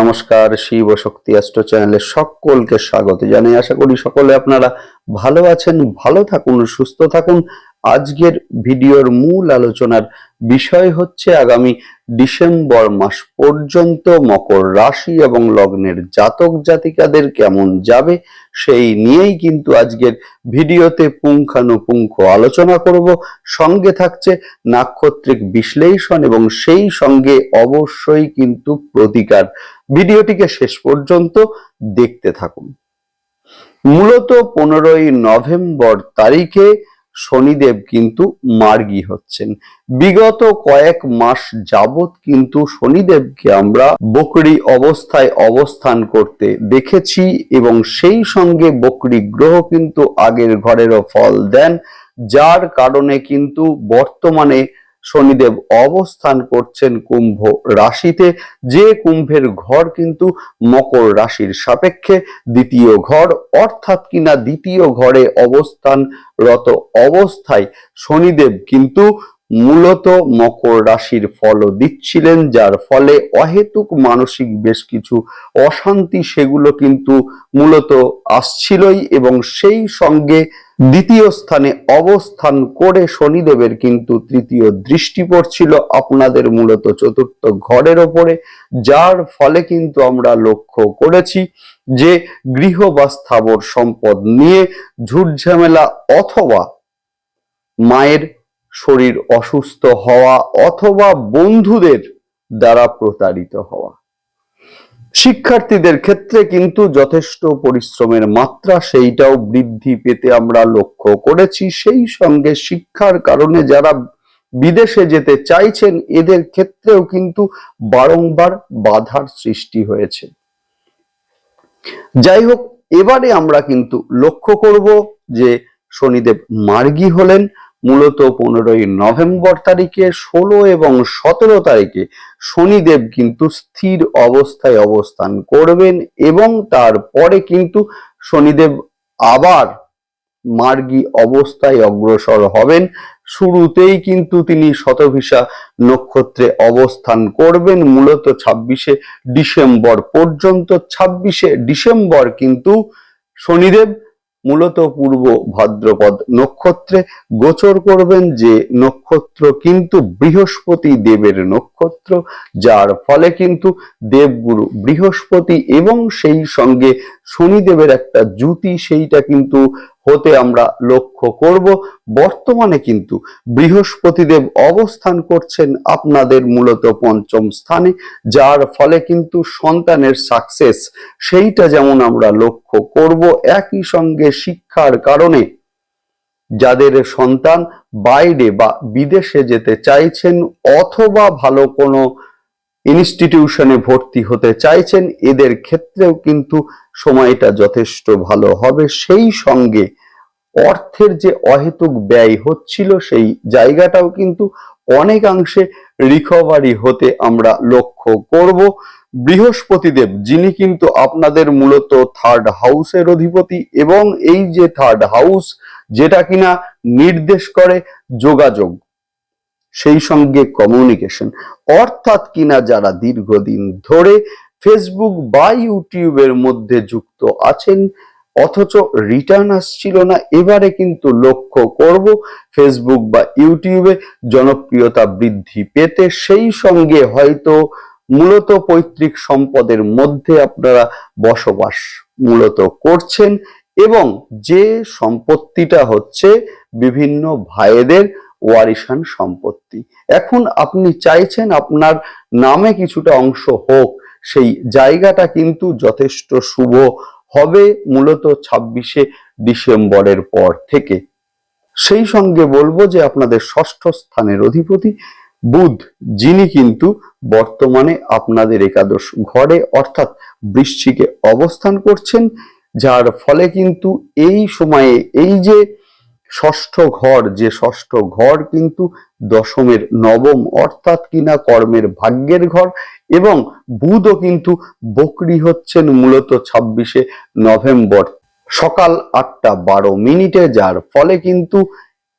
নমস্কার, শিব শক্তি অ্যাস্ট্রো চ্যানেলে সকলকে স্বাগত জানাই। আশা করি সকলে আপনারা ভালো আছেন, ভালো থাকুন, সুস্থ থাকুন। আজকের ভিডিওর মূল আলোচনার বিষয় হচ্ছে আগামী ডিসেম্বর মাস পর্যন্ত মকর রাশি এবং লগ্নের জাতক জাতিকাদের কেমন যাবে সেই নিয়েই কিন্তু আজকের ভিডিওতে পুঙ্খানুপুঙ্খ আলোচনা করব। সঙ্গে থাকছে নাক্ষত্রিক বিশ্লেষণ এবং সেই সঙ্গে অবশ্যই কিন্তু প্রতিকার। ভিডিওটিকে শেষ পর্যন্ত দেখতে থাকুন। মূলত পনেরোই নভেম্বর তারিখে শনিদেব কিন্তু মার্গী হচ্ছেন। বিগত কয়েক মাস যাবৎ কিন্তু শনিদেবকে আমরা বকরি অবস্থায় অবস্থান করতে দেখেছি এবং সেই সঙ্গে বকরি গ্রহ কিন্তু আগের ঘরেরও ফল দেন, যার কারণে কিন্তু বর্তমানে শনিদেব অবস্থান করছেন কুম্ভ রাশিতে। যে কুম্ভের ঘর কিন্তু মকর রাশির সাপেক্ষে দ্বিতীয় ঘর, অর্থাৎ কিনা দ্বিতীয় ঘরে অবস্থানরত অবস্থায় শনিদেব কিন্তু মূলত মকর রাশির ফলও দিচ্ছিলেন, যার ফলে অহেতুক মানসিক বেশ কিছু অশান্তি সেগুলো কিন্তু মূলত আসছিলই এবং সেই সঙ্গে দ্বিতীয় স্থানে অবস্থান করে শনিদেবের কিন্তু তৃতীয় দৃষ্টি পড়ছিল আপনাদের মূলত চতুর্থ ঘরের ওপরে, যার ফলে কিন্তু আমরা লক্ষ্য করেছি যে গৃহ বা স্থাবর সম্পদ নিয়ে ঝুটঝামেলা অথবা মায়ের শরীর অসুস্থ হওয়া অথবা বন্ধুদের দ্বারা প্রতারিত হওয়া। শিক্ষার্থীদের ক্ষেত্রে কিন্তু যথেষ্ট পরিশ্রমের মাত্রা, সেইটাও বৃদ্ধি পেতে আমরা লক্ষ্য করেছি। সেই সঙ্গে শিক্ষার কারণে যারা বিদেশে যেতে চাইছেন, এদের ক্ষেত্রেও কিন্তু বারংবার বাধার সৃষ্টি হয়েছে। যাই হোক, এবারে আমরা কিন্তু লক্ষ্য করব যে শনিদেব মার্গী হলেন। মূলত পনেরোই নভেম্বর তারিখে, ষোলো এবং সতেরো তারিখে শনিদেব কিন্তু স্থির অবস্থায় অবস্থান করবেন এবং তারপরে কিন্তু শনিদেব আবার মার্গী অবস্থায় অগ্রসর হবেন। শুরুতেই কিন্তু তিনি শতভিসা নক্ষত্রে অবস্থান করবেন। মূলত ছাব্বিশে ডিসেম্বর পর্যন্ত, ছাব্বিশে ডিসেম্বর কিন্তু শনিদেব মূলত পূর্ব ভাদ্রপদ নক্ষত্রে গোচর করবেন যে নক্ষত্র কিন্তু বৃহস্পতি দেবের নক্ষত্র, যার ফলে কিন্তু দেবগুরু বৃহস্পতি এবং সেই সঙ্গে শনিদেবের একটা জুতি সেইটা কিন্তু হতে আমরা লক্ষ্য করব। বর্তমানে কিন্তু বৃহস্পতিদেব অবস্থান করছেন আপনাদের মূলত পঞ্চম স্থানে, যার ফলে কিন্তু সন্তানের সাকসেস সেইটা যেমন আমরা লক্ষ্য করব, একই সঙ্গে শিক্ষার কারণে যাদের সন্তান বাইরে বা বিদেশে যেতে চাইছেন অথবা ভালো কোনো ইনস্টিটিউশনে ভর্তি হতে চাইছেন, এদের ক্ষেত্রেও কিন্তু সময়টা যথেষ্ট ভালো হবে। সেই সঙ্গে অর্থের যে অহেতুক ব্যয় হচ্ছিল সেই জায়গাটাও কিন্তু অনেকাংশে রিকভারি হতে আমরা লক্ষ্য করব। বৃহস্পতিদেব, যিনি কিন্তু আপনাদের মূলত থার্ড হাউসের অধিপতি এবং এই যে থার্ড হাউস যেটা কিনা নির্দেশ করে যোগাযোগ, সেই সঙ্গে কমিউনিকেশন অর্থাৎ কিনা যারা দীর্ঘদিন ধরে ফেসবুক বা ইউটিউবের মধ্যে যুক্ত আছেন অথচ রিটার্ন আসছিল না। এবারে কিন্তু লক্ষ্য করব ফেসবুক বা ইউটিউবে জনপ্রিয়তা বৃদ্ধি পেতে। সেই সঙ্গে হয়তো মূলত পৈতৃক সম্পদের মধ্যে আপনারা বসবাস মূলত করছেন এবং যে সম্পত্তিটা হচ্ছে বিভিন্ন ভাইদের ওয়ারিশান সম্পত্তি। এখন আপনি চাইছেন আপনার নামে কিছুটা অংশ হোক, সেই জায়গাটা কিন্তু যথেষ্ট শুভ হবে মূলত ছাব্বিশে ডিসেম্বরের পর থেকে। সেই সঙ্গে বলব যে আপনাদের ষষ্ঠ স্থানের অধিপতি বুধ, যিনি কিন্তু বর্তমানে আপনাদের একাদশ ঘরে অর্থাৎ বৃশ্চিকে অবস্থান করছেন, যার ফলে কিন্তু এই সময়ে এই যে ষষ্ঠ ঘর, যে ষষ্ঠ ঘর কিন্তু দশমের নবম অর্থাৎ কিনা কর্মের ভাগ্যের ঘর এবং বুধও কিন্তু বকরি হচ্ছেন মূলত ছাব্বিশে নভেম্বর সকাল আটটা বারো মিনিটে, যার ফলে কিন্তু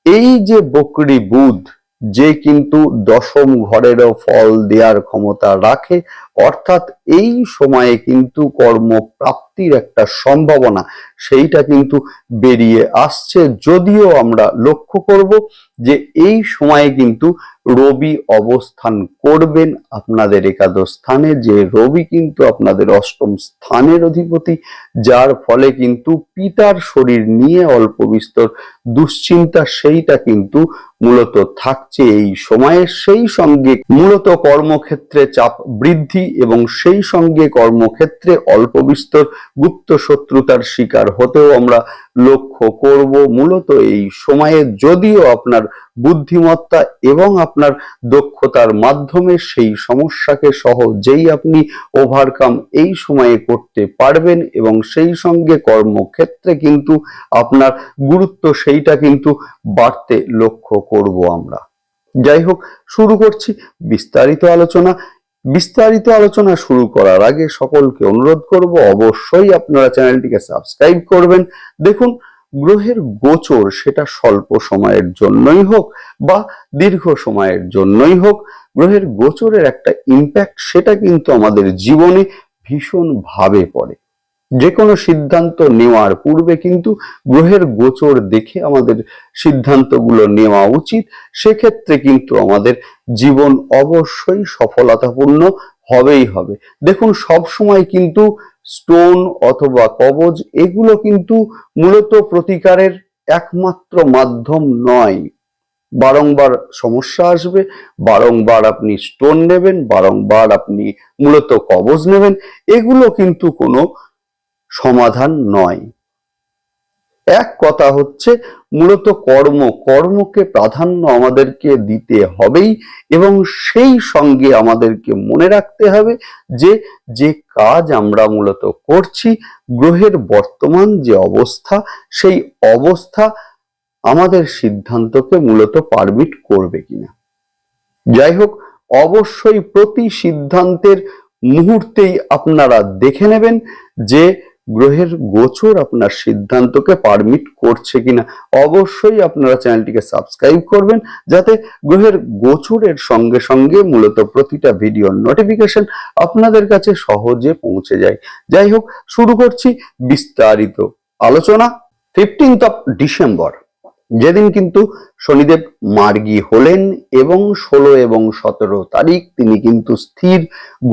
এই যে বকরি বুধ, যে কিন্তু দশম ঘরেরও ফল দেওয়ার ক্ষমতা রাখে, অর্থাৎ এই সময়ে কিন্তু কর্মপ্রাপ্তির একটা সম্ভাবনা সেইটা কিন্তু বেরিয়ে আসছে। যদিও আমরা লক্ষ্য করব যে এই সময়ে কিন্তু রবি অবস্থান করবেন আপনাদের একাদশ স্থানে, যে রবি কিন্তু আপনাদের অষ্টম স্থানের অধিপতি, যার ফলে কিন্তু পিতার শরীর নিয়ে অল্প বিস্তর দুশ্চিন্তা সেইটা কিন্তু মূলত থাকছে এই সময়ে। সেই সঙ্গে মূলত কর্মক্ষেত্রে চাপ বৃদ্ধি এবং সেই সঙ্গে কর্মক্ষেত্রে অল্প বিস্তর গুপ্ত শত্রুতার শিকার হতেও আমরা লক্ষ্য করব মূলত এই সময়ে যদিও আপনার বুদ্ধিমত্তা এবং আপনার দক্ষতার মাধ্যমে সেই সমস্যাকে সহজেই আপনি ওভারকাম এই সময়ে করতে পারবেন এবং সেই সঙ্গে কর্মক্ষেত্রে কিন্তু আপনার গুরুত্ব সেইটা কিন্তু বাড়তে লক্ষ্য করব আমরা। যাই হোক, শুরু করছি বিস্তারিত আলোচনা বিস্তারিত আলোচনা শুরু করার আগে সকলকে অনুরোধ করব অবশ্যই আপনারা চ্যানেলটিকে সাবস্ক্রাইব করবেন। দেখুন, গ্রহের গোচর সেটা স্বল্প সময়ের জন্যই হোক বা দীর্ঘ সময়ের জন্যই হোক, গ্রহের গোচরের একটা ইম্প্যাক্ট সেটা কিন্তু আমাদের জীবনে ভীষণভাবে পড়ে। যে কোনো সিদ্ধান্ত নেওয়ার পূর্বে কিন্তু গ্রহের গোচর দেখে আমাদের সিদ্ধান্তগুলো নেওয়া উচিত। সেক্ষেত্রে কিন্তু আমাদের জীবন অবশ্যই সফলতাপূর্ণ হবেই হবে। দেখুন সব সময় কিন্তু স্টোন অথবা কবজ এগুলো কিন্তু মূলত প্রতিকারের একমাত্র মাধ্যম নয়। বারংবার সমস্যা আসবে, বারংবার আপনি স্টোন নেবেন, বারংবার আপনি মূলত কবজ নেবেন। এগুলো কিন্তু কোনো সমাধান নয়। এক কথা হচ্ছে, মূলত কর্ম, কর্মকে প্রাধান্য আমাদেরকে দিতে হবেই এবং সেই সঙ্গে আমাদেরকে মনে রাখতে হবে যে যে কাজ আমরা মূলত করছি, গ্রহের বর্তমান যে অবস্থা, সেই অবস্থা আমাদের সিদ্ধান্তকে মূলত পারমিট করবে কিনা। যাই হোক, অবশ্যই প্রতি সিদ্ধান্তের মুহূর্তেই আপনারা দেখে নেবেন যে গ্রহের গোচর আপনার সিদ্ধান্তকে পারমিট করছে কিনা, অবশ্যই আপনারা চ্যানেলটিকে সাবস্ক্রাইব করবেন যাতে গ্রহের গোচরের সঙ্গে সঙ্গে মূলত প্রতিটা ভিডিওর নোটিফিকেশন আপনাদের কাছে সহজে পৌঁছে যায়। যাই হোক, শুরু করছি বিস্তারিত আলোচনা। ফিফটিন্থ অফ ডিসেম্বর যেদিন কিন্তু শনিদেব মার্গী হলেন এবং ষোলো এবং সতেরো তারিখ তিনি কিন্তু স্থির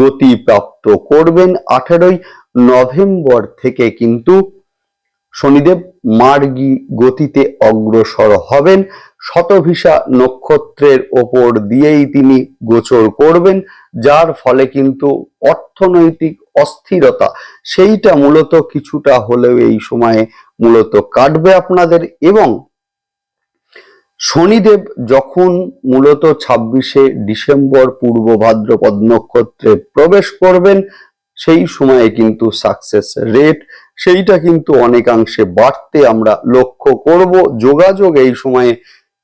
গতি প্রাপ্ত করবেন। আঠেরোই নভেম্বর থেকে কিন্তু শনিদেব মার্গী গতিতে অগ্রসর হবেন। শতভিসা নক্ষত্রের ওপর দিয়েই তিনি গোচর করবেন, যার ফলে কিন্তু অর্থনৈতিক অস্থিরতা সেইটা মূলত কিছুটা হলেও এই সময়ে মূলত কাটবে আপনাদের এবং শনিদেব যখন মূলত ছাব্বিশে ডিসেম্বর পূর্ব ভাদ্রপদ নক্ষত্রে প্রবেশ করবেন, সেই সময়ে কিন্তু সাকসেস রেট সেইটা কিন্তু অনেকাংশে বাড়তে আমরা লক্ষ্য করব। যোগাযোগ এই সময়ে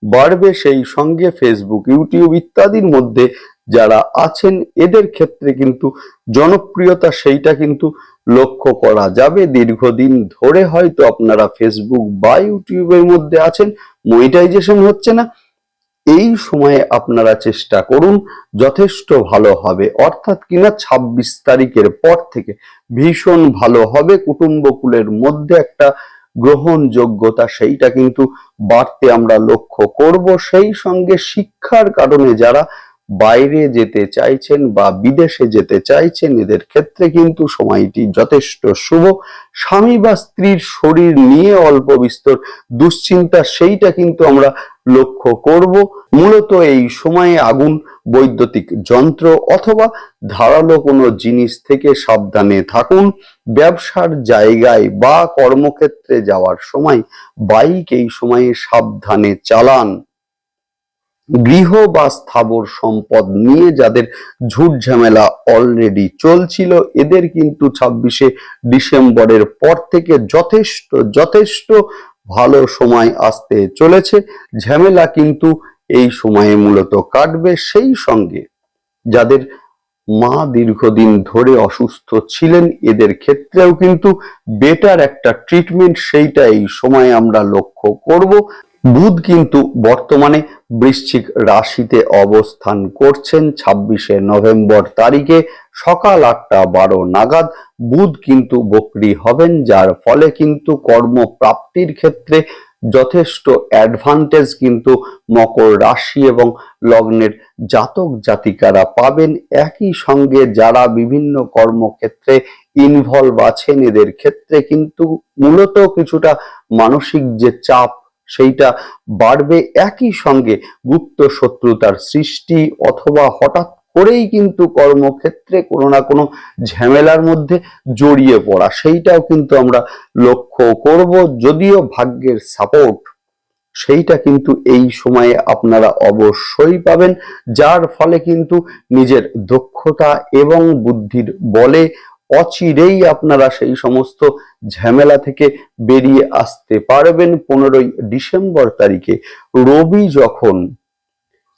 বাড়বে, সেই সঙ্গে ফেসবুক ইউটিউব ইত্যাদির মধ্যে যারা আছেন, এদের ক্ষেত্রে কিন্তু জনপ্রিয়তা সেইটা কিন্তু লক্ষ্য করা যাবে। দীর্ঘদিন ধরে হয়তো আপনারা ফেসবুক বা ইউটিউবের মধ্যে আছেন মনিটাইজেশন হচ্ছে না। এই সময়ে আপনারা চেষ্টা করুন, যথেষ্ট ভালো হবে। অর্থাৎ কিনা ছাব্বিশ তারিখের পর থেকে ভীষণ ভালো হবে। কুটুম্বকুলের মধ্যে একটা গ্রহণযোগ্যতা সেইটা কিন্তু বাড়তে আমরা লক্ষ্য করব। সেই সঙ্গে শিক্ষার কারণে যারা বাইরে যেতে চাইছেন বা বিদেশে যেতে চাইছেন, এদের ক্ষেত্রে কিন্তু সময়টি যথেষ্ট শুভ। স্বামী বা স্ত্রীর শরীর নিয়ে অল্প বিস্তর দুশ্চিন্তা, সেইটা কিন্তু আমরা লক্ষ্য করব। মূলত এই সময়ে আগুন, বৈদ্যুতিক যন্ত্র অথবা ধারালো কোনো জিনিস থেকে সাবধানে থাকুন। ব্যবসার জায়গায় বা কর্মক্ষেত্রে যাওয়ার সময় বাইক এই সময়ে সাবধানে চালান। গৃহ বা স্থাবর সম্পদ নিয়ে যাদের ঝুট ঝামেলা অলরেডি চলছিল, এদের কিন্তু ছাব্বিশে ডিসেম্বরের পর থেকে যথেষ্ট যথেষ্ট ভালো সময় আসতে চলেছে। ঝামেলা কিন্তু এই সময়ে মূলত কাটবে। সেই সঙ্গে যাদের মা দীর্ঘদিন ধরে অসুস্থ ছিলেন, এদের ক্ষেত্রেও কিন্তু বেটার একটা ট্রিটমেন্ট সেইটা এই সময়ে আমরা লক্ষ্য করব। বুধ কিন্তু বর্তমানে বৃশ্চিক রাশিতে অবস্থান করছেন ছাব্বিশে নভেম্বর তারিখে সকাল আটটা বারো নাগাদ। বুধ কিন্তু বকরি হবেন, যার ফলে কিন্তু কর্মপ্রাপ্তির ক্ষেত্রে যথেষ্ট অ্যাডভান্টেজ কিন্তু মকর রাশি এবং লগ্নের জাতক জাতিকারা পাবেন। একই সঙ্গে যারা বিভিন্ন কর্মক্ষেত্রে ইনভলভ আছেন, এদের ক্ষেত্রে কিন্তু মূলত কিছুটা মানসিক যে চাপ সেইটা বাড়বে একই সঙ্গে গুপ্ত শত্রুতার সৃষ্টি অথবা হঠাৎ করেই কিন্তু কর্মক্ষেত্রে কোনো না কোনো ঝামেলার মধ্যে জড়িয়ে পড়া, সেইটাও কিন্তু আমরা লক্ষ্য করব। যদিও ভাগ্যের সাপোর্ট সেইটা কিন্তু এই সময়ে আপনারা অবশ্যই পাবেন, যার ফলে কিন্তু নিজের দক্ষতা এবং বুদ্ধির বলে অচিরেই আপনারা সেই সমস্ত ঝামেলা থেকে বেরিয়ে আসতে পারবেন পনেরোই ডিসেম্বর তারিখে। রবি যখন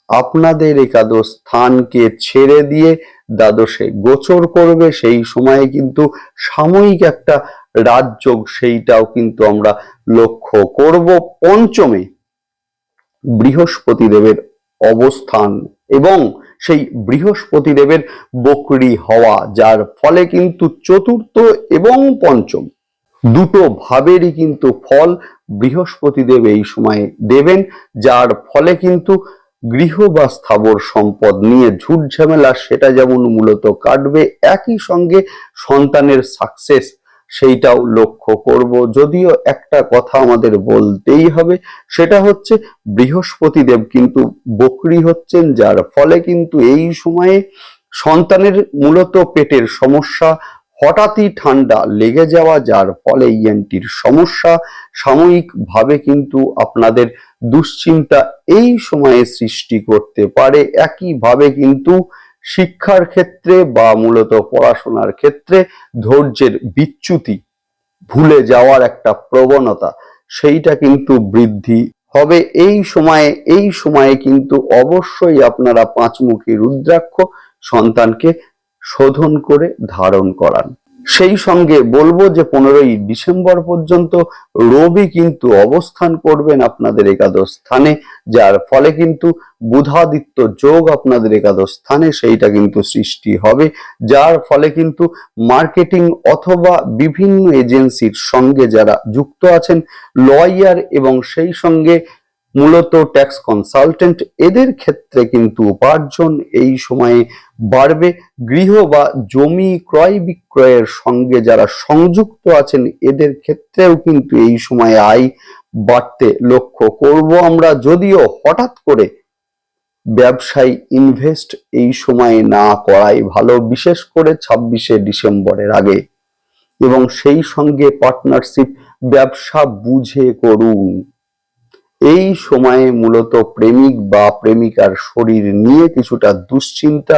আপনাদের একাদশ স্থানকে ছেড়ে দিয়ে দ্বাদশে গোচর করবে, সেই সময়ে কিন্তু সাময়িক একটা রাজযোগ সেইটাও কিন্তু আমরা লক্ষ্য করব। পঞ্চমে বৃহস্পতি দেবের অবস্থান এবং সেই বৃহস্পতি দেবের বকরি হওয়া, যার ফলে কিন্তু চতুর্থ এবং পঞ্চম দুটো ভাবেরই কিন্তু ফল বৃহস্পতি দেব এই সময়ে দেবেন, যার ফলে কিন্তু গৃহ বা স্থাবর সম্পদ নিয়ে ঝুট ঝামেলা সেটা যেমন মূলত কাটবে, একই সঙ্গে সন্তানের সাকসেস সেইটাও লক্ষ্য করব। যদিও একটা কথা আমাদের বলতেই হবে, সেটা হচ্ছে বৃহস্পতি দেব কিন্তু বকরি হচ্ছেন, যার ফলে কিন্তু এই সময়ে সন্তানের মূলত পেটের সমস্যা, হঠাৎই ঠান্ডা লেগে যাওয়া, যার ফলে ইএনটির সমস্যা, সাময়িকভাবে কিন্তু আপনাদের দুশ্চিন্তা এই সময়ে সৃষ্টি করতে পারে। একইভাবে কিন্তু শিক্ষার ক্ষেত্রে বা মূলত পড়াশোনার ক্ষেত্রে ধৈর্যের বিচ্যুতি, ভুলে যাওয়ার একটা প্রবণতা, সেইটা কিন্তু বৃদ্ধি হবে। এই সময়ে এই সময়ে কিন্তু অবশ্যই আপনারা পাঁচমুখী রুদ্রাক্ষ সন্তানকে শোধন করে ধারণ করান। সেই সঙ্গে বলব যে পনেরোই ডিসেম্বর পর্যন্ত রবি কিন্তু অবস্থান করবেন আপনাদের একাদশ স্থানে, যার ফলে কিন্তু বুধাদিত্য যোগ আপনাদের একাদশ স্থানে, সেইটা কিন্তু সৃষ্টি হবে, যার ফলে কিন্তু মার্কেটিং অথবা বিভিন্ন এজেন্সির সঙ্গে যারা যুক্ত আছেন, লয়ার এবং সেই সঙ্গে মূলত ট্যাক্স কনসালটেন্ট এদের ক্ষেত্রে কিন্তু উপার্জন এই সময়ে বাড়বে। গৃহ বা জমি ক্রয় বিক্রয়ের সঙ্গে যারা সংযুক্ত আছেন, এদের ক্ষেত্রেও কিন্তু এই সময়ে আয় বাড়তে লক্ষ্য করব আমরা। যদিও হঠাৎ করে ব্যবসায় ইনভেস্ট এই সময়ে না করাই ভালো, বিশেষ করে ছাব্বিশে ডিসেম্বরের আগে। এবং সেই সঙ্গে পার্টনারশিপ ব্যবসা বুঝে করুন। এই সময়ে মূলত প্রেমিক বা প্রেমিকার শরীর নিয়ে কিছুটা দুশ্চিন্তা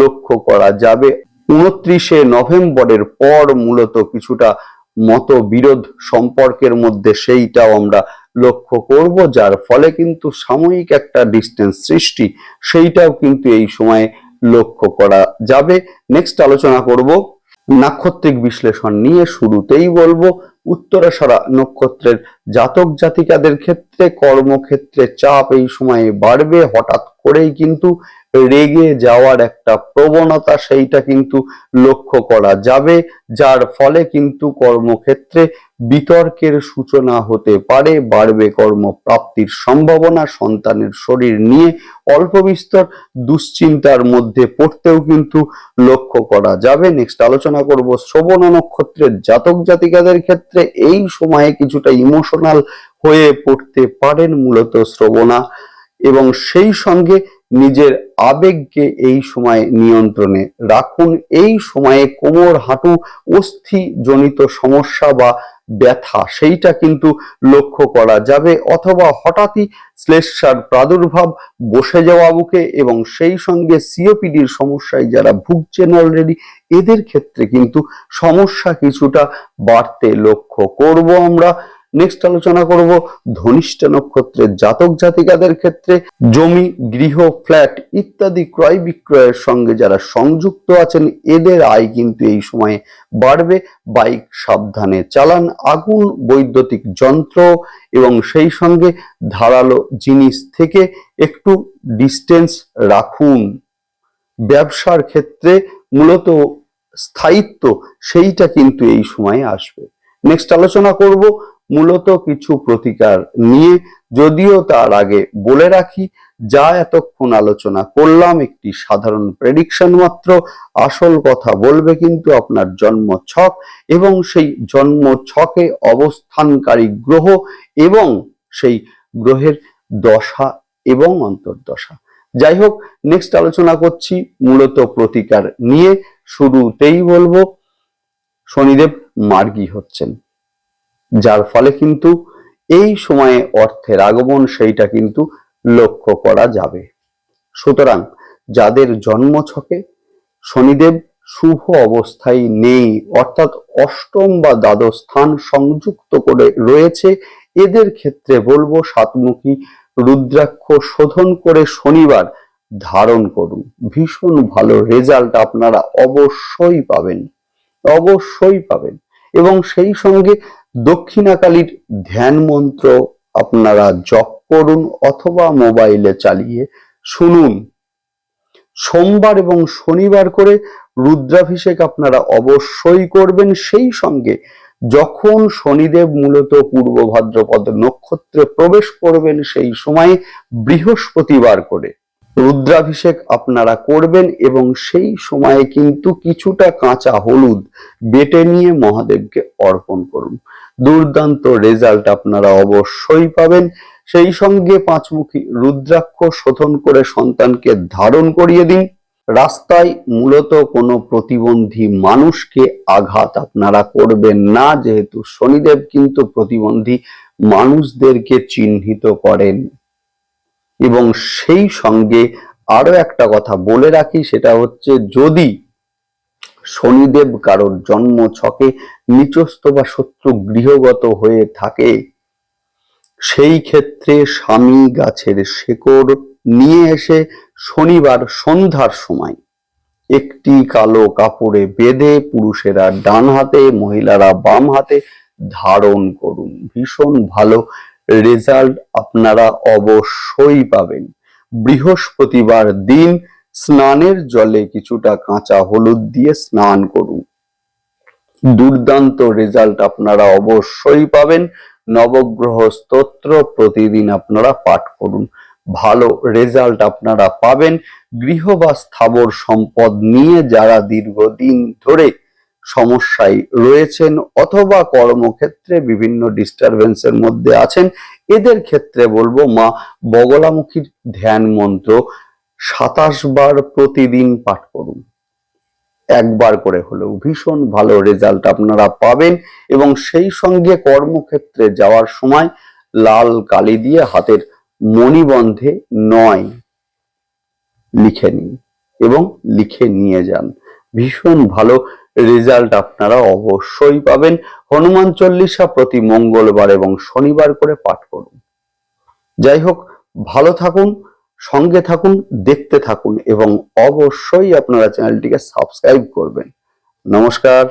লক্ষ্য করা যাবে। উনত্রিশে নভেম্বরের পর মূলত কিছুটা মতবিরোধ সম্পর্কের মধ্যে সেইটাও আমরা লক্ষ্য করব, যার ফলে কিন্তু সাময়িক একটা ডিস্টেন্স সৃষ্টি, সেইটাও কিন্তু এই সময়ে লক্ষ্য করা যাবে। নেক্সট আলোচনা করব, নাক্ষত্রিক বিশ্লেষণ নিয়ে শুরুতেই বলব উত্তরাশারা নক্ষত্রের জাতক জাতিকাদের ক্ষেত্রে কর্মক্ষেত্রে চাপ এই সময়ে বাড়বে হঠাৎ করেই কিন্তু রেগে যাওয়ার একটা প্রবণতা সেইটা কিন্তু লক্ষ্য করা যাবে, যার ফলে কিন্তু কর্মক্ষেত্রে বিতর্কের সূচনা হতে পারে, বাড়বে কর্মপ্রাপ্তির সম্ভাবনা সন্তানের শরীর নিয়ে, অল্প বিস্তর দুশ্চিন্তার মধ্যে পড়তেও কিন্তু লক্ষ্য করা যাবে। নেক্সট আলোচনা করব শ্রবণ নক্ষত্রের জাতক জাতিকাদের ক্ষেত্রে। এই সময়ে কিছুটা ইমোশনাল হয়ে পড়তে পারেন মূলত শ্রবণা এবং সেই সঙ্গে নিজের আবেগকে এই সময় নিয়ন্ত্রণে রাখুন। এই সময়ে কোমর, হাঁটু অস্থি জনিত সমস্যা বা ব্যথা, সেইটা কিন্তু লক্ষ্য করা যাবে। অথবা হঠাৎই শ্লেষার প্রাদুর্ভাব বসে যাওয়া বুকে এবং সেই সঙ্গে সিওপিডির সমস্যায় যারা ভুগছেন অলরেডি এদের ক্ষেত্রে কিন্তু সমস্যা কিছুটা বাড়তে লক্ষ্য করব আমরা। নেক্সট আলোচনা করব ধনিষ্ঠ নক্ষত্রের জাতক জাতিকাদের ক্ষেত্রে, জমি, গৃহ ফ্ল্যাট ইত্যাদি ক্রয় বিক্রয়ের সঙ্গে যারা সংযুক্ত আছেন, এদের আয় কিন্তু এই সময়ে বাড়বে। বাইক সাবধানে চালান, আগুন, বৈদ্যুতিক যন্ত্র এবং সেই সঙ্গে ধারালো জিনিস থেকে একটু ডিস্টেন্স রাখুন। ব্যবসার ক্ষেত্রে মূলত স্থায়িত্ব সেইটা কিন্তু এই সময়ে আসবে। নেক্সট আলোচনা করব মূলত কিছু প্রতিকার নিয়ে যদিও তার আগে বলে রাখি, যা এতক্ষণ আলোচনা করলাম, একটি সাধারণ প্রেডিকশন মাত্র, আসল কথা বলবে কিন্তু আপনার জন্ম ছক এবং সেই জন্ম ছকে অবস্থানকারী গ্রহ এবং সেই গ্রহের দশা এবং অন্তর্দশা। যাই হোক নেক্সট আলোচনা করছি, মূলত প্রতিকার নিয়ে। শুরুতেই বলব, শনিদেব মার্গী হচ্ছেন। যার ফলে কিন্তু এই সময়ে অর্থের আগমন সেইটা কিন্তু লক্ষ্য করা যাবে। সুতরাং যাদের জন্ম ছকে শনিদেব শুভ অবস্থায় নেই, অর্থাৎ অষ্টম বা দ্বাদশ স্থান সংযুক্ত করে রয়েছে, এদের ক্ষেত্রে বলব সাতমুখী রুদ্রাক্ষ শোধন করে শনিবার ধারণ করুন। ভীষণ ভালো রেজাল্ট আপনারা অবশ্যই পাবেন অবশ্যই পাবেন। এবং সেই সঙ্গে দক্ষিণাকালীর ধ্যান মন্ত্র আপনারা জপ করুন অথবা মোবাইলে চালিয়ে শুনুন। সোমবার এবং শনিবার করে রুদ্রাভিষেক আপনারা অবশ্যই করবেন। সেই সঙ্গে যখন শনিদেব মূলত পূর্ব ভাদ্রপদ নক্ষত্রে প্রবেশ করবেন, সেই সময়ে বৃহস্পতিবার করে রুদ্রাভিষেক আপনারা করবেন এবং সেই সময়ে কিন্তু কিছুটা কাঁচা হলুদ বেটে নিয়ে মহাদেবকে অর্পণ করুন। দুর্দান্ত রেজাল্ট আপনারা অবশ্যই পাবেন। সেই সঙ্গে পাঁচমুখী রুদ্রাক্ষ শোধন করে সন্তানকে ধারণ করিয়ে দিন। রাস্তায় মূলত কোনো প্রতিবন্ধী মানুষকে আঘাত আপনারা করবেন না, যেহেতু শনিদেব কিন্তু প্রতিবন্ধী মানুষদেরকে চিহ্নিত করেন। এবং সেই সঙ্গে আরও একটা কথা বলে রাখি, সেটা হচ্ছে যদি শনিদেব কারোর জন্ম ছকে নিচস্থ বা শত্রু গৃহগত হয়ে থাকে। সেই ক্ষেত্রে স্বামী গাছের শেকড় নিয়ে এসে শনিবার সন্ধ্যার সময় একটি কালো কাপড়ে বেঁধে পুরুষেরা ডান হাতে, মহিলারা বাম হাতে ধারণ করুন। ভীষণ ভালো রেজাল্ট আপনারা অবশ্যই পাবেন। বৃহস্পতিবার দিন স্নানের জলে কিছুটা কাঁচা হলুদ দিয়ে স্নান করুন। দুর্দান্ত রেজাল্ট আপনারা অবশ্যই পাবেন। নবগ্রহ স্তোত্র প্রতিদিন আপনারা পাঠ করুন। ভালো রেজাল্ট আপনারা পাবেন। গৃহ বা স্থাবর সম্পদ নিয়ে যারা দীর্ঘদিন ধরে সমস্যায় রয়েছেন অথবা কর্মক্ষেত্রে বিভিন্ন ডিস্টারবেন্সের মধ্যে আছেন, এদের ক্ষেত্রে বলব মা বগলামুখীর ধ্যান মন্ত্র সাতাশ বার প্রতিদিন পাঠ করুন। একবার করে হলেও ভীষণ ভালো রেজাল্ট আপনারা পাবেন এবং সেই সঙ্গে কর্মক্ষেত্রে যাওয়ার সময় লাল কালি দিয়ে হাতের মণিবন্ধে নয় লিখে নিন এবং লিখে নিয়ে যান। ভীষণ ভালো রেজাল্ট আপনারা অবশ্যই পাবেন। হনুমান চল্লিশা প্রতি মঙ্গলবার এবং শনিবার করে পাঠ করুন। যাই হোক, ভালো থাকুন সঙ্গে থাকুন দেখতে থাকুন এবং অবশ্যই আপনারা চ্যানেলটিকে সাবস্ক্রাইব করবেন। নমস্কার।